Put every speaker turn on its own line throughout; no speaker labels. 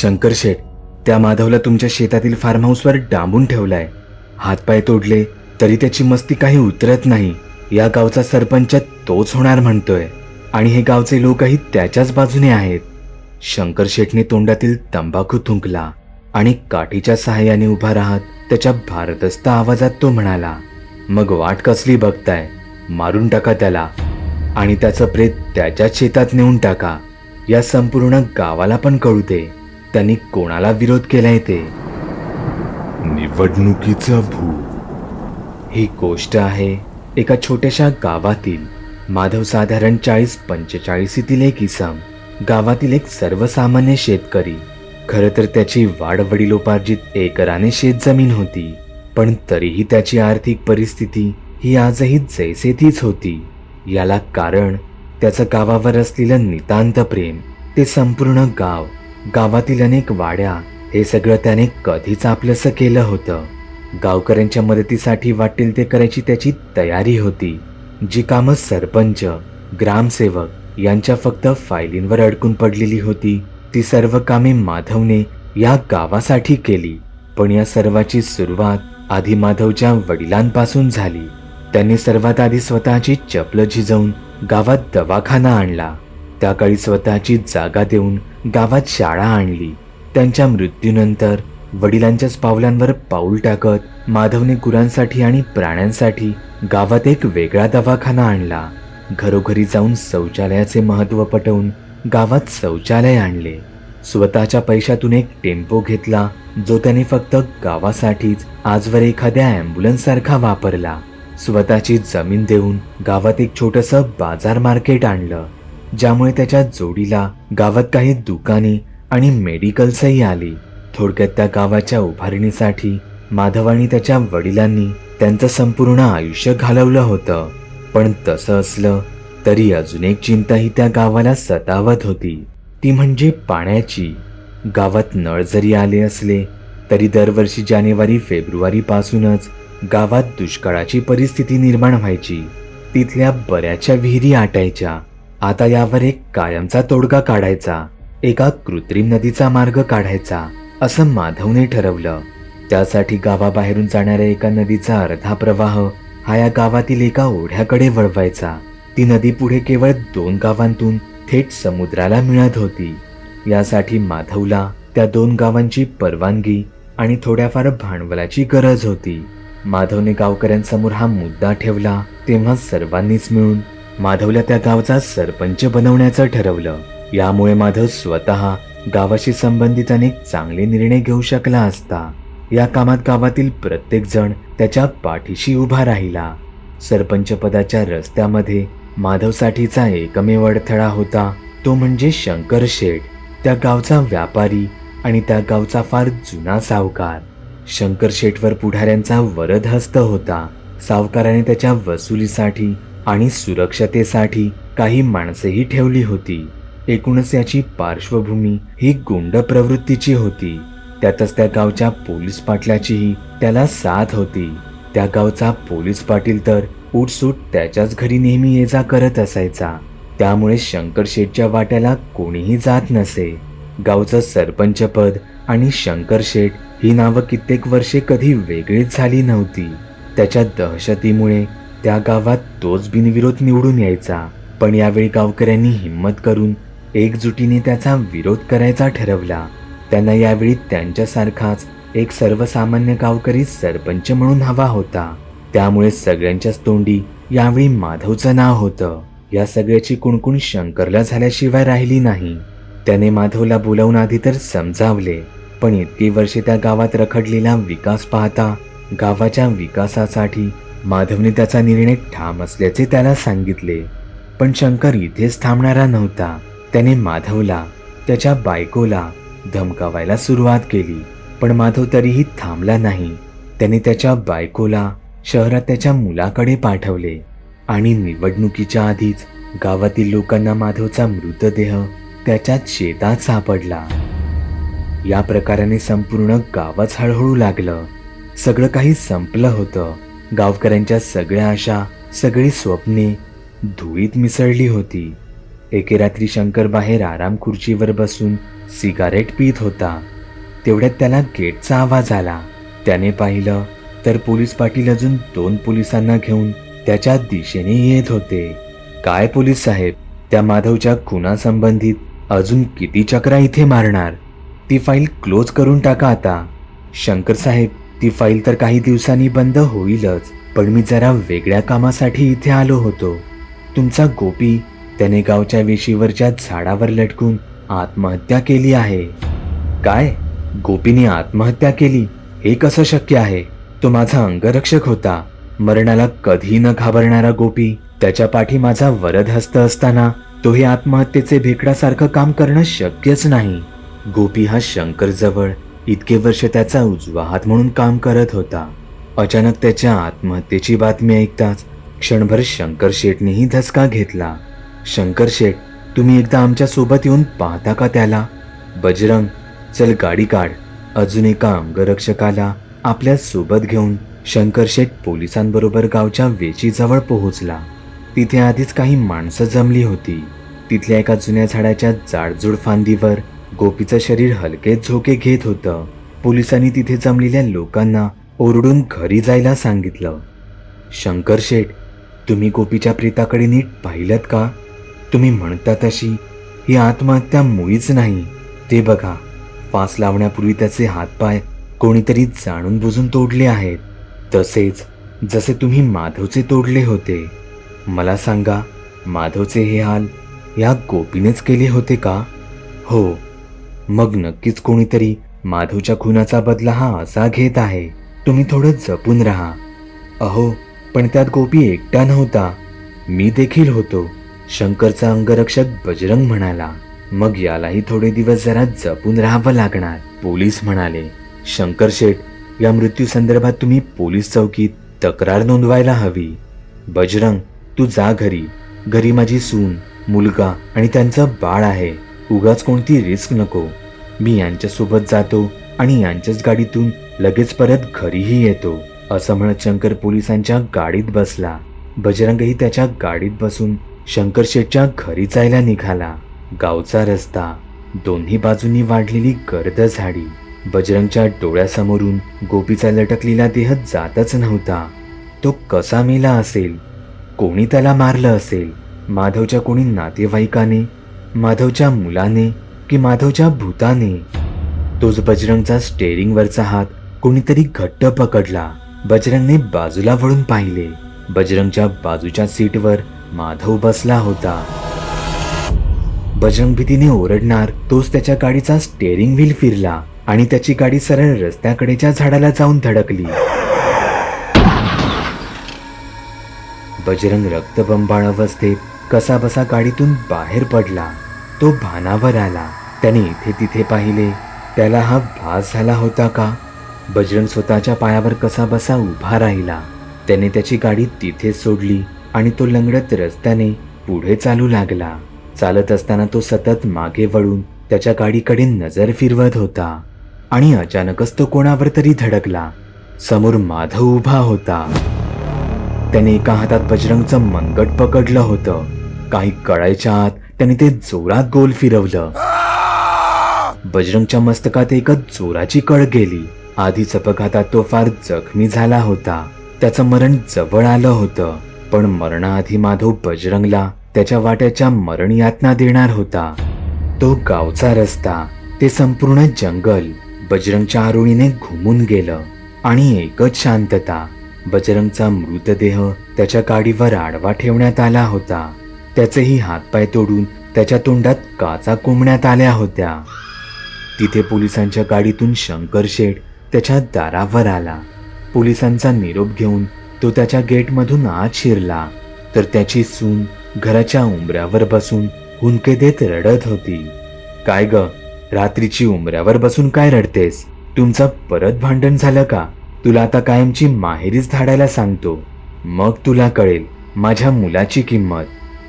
शंकर शेठ त्या माधवला तुमच्या शेतातील फार्म हाऊसवर डांबून ठेवलाय. हातपाय तोडले तरी त्याची मस्ती काही उतरत नाही. या गावचा सरपंच तोच होणार म्हणतोय. आणि हे गावचे लोकही त्याच्याच बाजूने आहेत. शंकर शेठने तोंडातील तंबाखू थुंकला आणि काठीच्या सहाय्याने उभा राहत त्याच्या भारदस्त आवाजात तो म्हणाला मग वाट कसली बघताय? मारून टाका त्याला. आणि त्याचं प्रेत त्याच्याच शेतात नेऊन टाका. या संपूर्ण गावाला पण कळू दे. त्यांनी कोणाला विरोध केलाय ते? निवडणुकीचं भू. ही गोष्ट आहे एका छोट्याशा गावातील माधव साधारण चाळीस पंचेचाळीसीतील एक इसम गावातील एक सर्वसामान्य शेतकरी. खरं तर त्याची वाढ वडिलोपार्जित एकराने शेत जमीन होती पण तरीही त्याची आर्थिक परिस्थिती ही आजही जैसे तीच होती. याला कारण त्याचं गावावर असलेलं नितांत प्रेम ते संपूर्ण गाव गावातील अनेक वाड्या हे सगळं त्याने कधीच आपलंसं केलं होतं. गावकऱ्यांच्या मदतीसाठी वाटेल ते करायची त्याची तयारी होती. जी कामं सरपंच ग्रामसेवक यांच्या फक्त फायलींवर अडकून पडलेली होती. ती सर्व कामे माधवने या गावासाठी केली. पण या सर्वाची सुरुवात आधी माधवच्या वडिलांपासून झाली. त्यांनी सर्वात आधी स्वतःची चपलं झिजवून गावात दवाखाना आणला. त्या काळी स्वतःची जागा देऊन गावात शाळा आणली. त्यांच्या मृत्यूनंतर वडिलांच्याच पावलांवर पाऊल टाकत माधवने गुरांसाठी आणि प्राण्यांसाठी गावात एक वेगळा दवाखाना आणला. घरोघरी जाऊन शौचालयाचे महत्त्व पटवून गावात शौचालय आणले. स्वतःच्या पैशातून एक टेम्पो घेतला जो त्याने फक्त गावासाठीच आजवर एखाद्या ॲम्ब्युलन्ससारखा वापरला. स्वतःची जमीन देऊन गावात एक छोटस बाजार मार्केट आणलं. ज्यामुळे त्याच्या जोडीला गावात काही दुकाने आणि मेडिकल्सही आली. थोडक्यात त्या गावाच्या उभारणीसाठी माधव आणि त्याच्या वडिलांनी त्यांचं संपूर्ण आयुष्य घालवलं होतं. पण तसं असलं तरी अजून एक चिंताही त्या गावाला सतावत होती. ती म्हणजे पाण्याची. गावात नळ जरी आले असले तरी दरवर्षी जानेवारी फेब्रुवारी पासूनच गावात दुष्काळाची परिस्थिती निर्माण व्हायची. तिथल्या बऱ्याचशा विहिरी आटायच्या. आता यावर एक कायमचा तोडगा काढायचा. एका कृत्रिम नदीचा मार्ग काढायचा असं माधवने ठरवलं. त्यासाठी गावाबाहेरून जाणाऱ्या एका नदीचा अर्धा प्रवाह हा या गावातील एका ओढ्याकडे वळवायचा. ती नदी पुढे केवळ दोन गावांतून थेट समुद्राला मिळत होती. यासाठी माधवला त्या दोन गावांची परवानगी आणि थोड्याफार भांडवलाची गरज होती. माधवने गावकऱ्यांसमोर हा मुद्दा ठेवला तेव्हा सर्वांनीच मिळून माधवला त्या गावचा सरपंच बनवण्याचं ठरवलं. यामुळे माधव स्वतः गावाशी संबंधित अनेक चांगले निर्णय घेऊ शकला असता. या कामात गावातील प्रत्येक जण त्याच्या पाठीशी उभा राहिला. सरपंच पदाच्या रस्त्यामध्ये माधवसाठीचा एकमेव अडथळा होता. तो म्हणजे शंकर शेठ. त्या गावचा व्यापारी आणि त्या गावचा फार जुना सावकार. शंकर शेठवर पुढाऱ्यांचा वरदहस्त होता. सावकाराने त्याच्या वसुलीसाठी आणि सुरक्षतेसाठी काही माणसेही ठेवली होती. एकूणच याची पार्श्वभूमी ही गुंड प्रवृत्तीची होती. त्यातच त्या गावच्या पोलीस पाटलाचीही त्याला साथ होती. त्या गावचा पोलीस पाटील तर उठसूट त्याच्याच घरी नेहमी ये जा करत असायचा. त्यामुळे शंकर शेठच्या वाट्याला कोणीही जात नसे. गावचं सरपंच पद आणि शंकर शेठ ही नावं कित्येक वर्षे कधी वेगळीच झाली नव्हती. त्याच्या दहशतीमुळे त्या गावात तोच बिनविरोध निवडून यायचा. पण यावेळी गावकऱ्यांनी हिंमत करून एकजुटीने त्याचा विरोध करायचा ठरवला. त्यांना यावेळी त्यांच्यासारखाच एक सर्वसामान्य गावकरी सरपंच म्हणून हवा होता. त्यामुळे सगळ्यांच्याच तोंडी यावेळी माधवचं नाव होतं. या सगळ्याची कुणकुण शंकरला झाल्याशिवाय राहिली नाही. त्याने माधवला बोलावून आधी तर समजावले. पण इतकी वर्षे त्या गावात रखडलेला विकास पाहता गावाच्या विकासासाठी माधवने त्याचा निर्णय ठाम असल्याचे त्याला सांगितले. पण शंकर इथेच थांबणारा नव्हता. त्याने माधवला त्याच्या बायकोला धमकावायला सुरुवात केली. पण माधव तरीही थांबला नाही. त्याने त्याच्या बायकोला शहरात त्याच्या मुलाकडे पाठवले. आणि निवडणुकीच्या आधीच गावातील लोकांना माधवचा मृतदेह त्याच्या शेतात सापडला. या प्रकाराने संपूर्ण गावच हळहळू लागलं. सगळं काही संपलं होतं. गावकऱ्यांच्या सगळ्या आशा सगळी स्वप्ने धुळीत मिसळली होती. एके रात्री शंकर बाहेर आराम खुर्चीवर बसून सिगारेट पित होता. तेवढ्यात त्याला गेटचा आवाज आला. त्याने पाहिलं तर पोलीस पाटील अजून दोन पोलिसांना घेऊन त्याच्या दिशेने येत होते. काय पोलीस साहेब? त्या माधवच्या खुनासंबंधित अजून किती चक्रा इथे मारणार? ती फाईल क्लोज करून टाका आता. शंकर साहेब ती फाईल तर काही दिवसांनी बंद होईलच पण मी जरा वेगळ्या कामासाठी इथे आलो होतो. तुमचा गोपी त्याने गावच्या वेशीवरच्या झाडावर लटकून आत्महत्या केली आहे. काय? गोपीने आत्महत्या केली? हे कसं शक्य आहे? तो माझा अंगरक्षक होता. मरणाला कधी न घाबरणारा गोपी त्याच्या पाठी माझा वरद हस्त असताना तो हे आत्महत्येचे भेकडासारखं काम करणं शक्यच नाही. गोपी हा शंकर जवळ इतके वर्ष त्याचा उजवा हात म्हणून काम करत होता. अचानक त्याच्या आत्महत्येची बातमी ऐकताच क्षणभर शंकर शेटनेही धसका घेतला. शंकर शेट तुम्ही एकदा आमच्यासोबत येऊन पाहता का त्याला? बजरंग चल गाडी काढ. अजून एका अंगरक्षकाला आपल्यासोबत घेऊन शंकर शेट पोलिसांबरोबर गावच्या वेचीजवळ पोहोचला. तिथे आधीच काही माणसं जमली होती. तिथल्या एका जुन्या झाडाच्या जाडजूड फांदीवर गोपीचं शरीर हलके झोके घेत होतं. पोलिसांनी तिथे जमलेल्या लोकांना ओरडून घरी जायला सांगितलं. शंकर शेठ तुम्ही गोपीच्या प्रेताकडे नीट पाहिलं का? तुम्ही म्हणता तशी ही आत्महत्या मुळीच नाही. ते बघा फास लावण्यापूर्वी त्याचे हातपाय कोणीतरी जाणून बुजून तोडले आहेत. तसेच जसे तुम्ही माधवचे तोडले होते. मला सांगा माधवचे हे हाल या गोपीनेच केले होते का? हो मग नक्कीच कोणीतरी माधवच्या खुनाचा बदला हा असा घेत आहे. तुम्ही थोडं जपून राहा. अहो पण त्यात गोपी एकटा नव्हता. मी देखील होतो शंकरचा अंगरक्षक बजरंग म्हणाला. मग यालाही थोडे दिवस जरा जपून राहावं लागणार पोलीस म्हणाले. शंकर शेठ या मृत्यू संदर्भात तुम्ही पोलीस चौकीत तक्रार नोंदवायला हवी. बजरंग तू जा घरी. घरी माझी सून मुलगा आणि त्यांचं बाळ आहे. उगाच कोणती रिस्क नको. मी यांच्यासोबत जातो आणि यांच्याच गाडीतून लगेच परत घरीही येतो असं म्हणत शंकर पोलिसांच्या गाडीत बसला. बजरंगही त्याच्या गाडीत बसून शंकर शेठच्या घरी जायला निघाला. गावचा रस्ता दोन्ही बाजूंनी वाढलेली गर्द झाडी बजरंगच्या डोळ्यासमोरून गोपीचा लटकलेला देह जातच नव्हता. तो कसा मेला असेल? कोणी त्याला मारलं असेल? माधवच्या कोणी नातेवाईकाने? माधवच्या मुलाने? की माधवच्या भूताने तोच बजरंगचा स्टेअरिंगवरचा हात कोणीतरी घट्ट पकडला बजरंगने बाजूला वळून पाहिले. बजरंगच्या बाजूच्या सीटवर माधव बसला होता. बजरंग भीतीने ओरडणार तोच त्याच्या गाडीचा स्टेअरिंग व्हील फिरला आणि त्याची गाडी सरळ रस्त्याकडेच्या झाडाला जाऊन धडकली. बजरंग रक्तबंबाळ अवस्थेत कसा बसा गाडीतून बाहेर पडला. तो भानावर आला. त्याने इथे तिथे पाहिले. त्याला हा भास झाला होता का? बजरंग स्वतःच्या पायावर कसा बसा उभा राहिला. त्याने त्याची गाडी तिथेच सोडली आणि तो लंगडत रस्त्याने पुढे चालू लागला. चालत असताना तो सतत मागे वळून त्याच्या गाडीकडे नजर फिरवत होता. आणि अचानकच तो कोणावर तरी धडकला. समोर माधव उभा होता. त्याने एका हातात बजरंगचं मनगट पकडलं होतं. काही कळायच्या आत त्याने ते जोरात गोल फिरवलं. बजरंगच्या मस्तकात एकच जोराची कळ गेली. आधीच अपघातात तो फार जखमी झाला होता. त्याचं मरण जवळ आलं होतं. पण मरणाआधी माधव बजरंगला त्याच्या वाट्याच्या मरण यातना देणार होता. तो गावचा रस्ता ते संपूर्ण जंगल बजरंगच्या आरोळीने घुमून गेलं. आणि एकच शांतता बजरंगचा मृतदेह त्याच्या गाडीवर आडवा ठेवण्यात आला होता. त्याचेही हातपाय तोडून त्याच्या तोंडात काचा कोंबण्यात आल्या होत्या. तिथे पोलिसांच्या गाडीतून शंकर शेठ त्याच्या दारावर आला. पोलिसांचा निरोप घेऊन तो त्याच्या गेटमधून आत शिरला. तर त्याची सून घराच्या उंबऱ्यावर बसून हुंके देत रडत होती. काय ग? रात्रीची उंबऱ्यावर बसून काय रडतेस? तुमचं परत भांडण झालं का? तुला आता कायमची माहेरीच धाडायला सांगतो. मग तुला कळेल माझ्या मुलाची किंमत.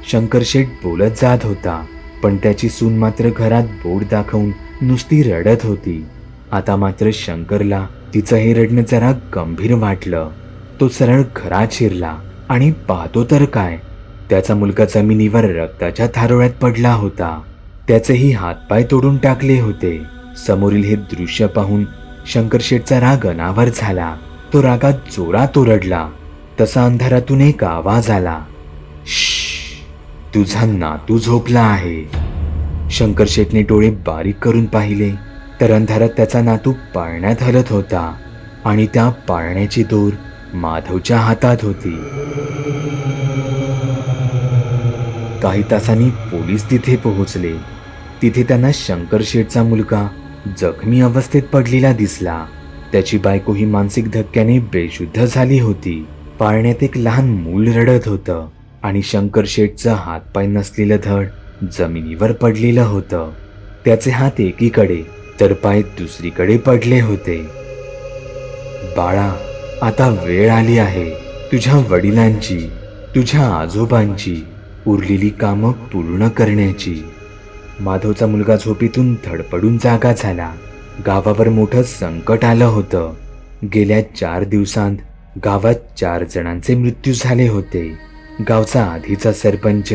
शंकर शेठ बोलत जात होता. पण त्याची सून मात्र घरात बोट दाखवून नुसती रडत होती. आता मात्र शंकरला तिचं हे रडणं जरा गंभीर वाटलं. तो सरळ घरात शिरला आणि पाहतो तर काय. त्याचा मुलगा जमिनीवर रक्ताच्या थारोळ्यात पडला होता. त्याचेही हातपाय तोडून टाकले होते. समोरील हे दृश्य पाहून शंकरशेठचा राग अनावर झाला. तो रागात जोरात ओरडला. तसा अंधारातून एक आवाज आला. तुझा नातू झोपला आहे. शंकरशेठने डोळे बारीक करून पाहिले तर अंधारात त्याचा नातू पाळण्यात हलत होता आणि त्या पाळण्याची दोर माधवच्या हातात होती. काही तासांनी पोलीस तिथे पोहोचले. तिथे त्यांना शंकरशेठचा मुलगा जखमी अवस्थेत पडलेला दिसला. त्याची बायको ही मानसिक धक्क्याने बेशुद्ध झाली होती. पाळण्यात एक लहान मूल रडत होतं. आणि शंकरशेठचं हातपाय नसलेलं धड जमिनीवर पडलेलं होतं. त्याचे हात एकीकडे तर पाय दुसरीकडे पडले होते. बाळा आता वेळ आली आहे. तुझ्या वडिलांची तुझ्या आजोबांची उरलेली कामं पूर्ण करण्याची. माधवचा मुलगा झोपेतून धडपडून जागा झाला. गावावर मोठं संकट आलं होतं. गेल्या चार दिवसांत गावात चार जणांचे मृत्यू झाले होते. गावचा आधीचा सरपंच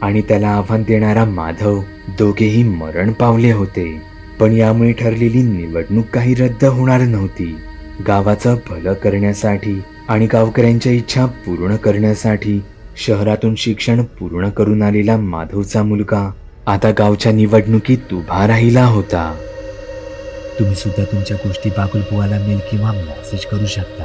आणि त्याला आव्हान देणारा माधव दोघेही मरण पावले होते. पण यामुळे ठरलेली निवडणूक काही रद्द होणार नव्हती. गावाचं भलं करण्यासाठी आणि गावकऱ्यांच्या इच्छा पूर्ण करण्यासाठी शहरातून शिक्षण पूर्ण करून आलेला माधवचा मुलगा आता गावच्या निवडणुकीत उभा राहिला होता.
तुम्ही सुद्धा तुमच्या गोष्टी बागुलबुवाला मेल किंवा मेसेज करू शकता.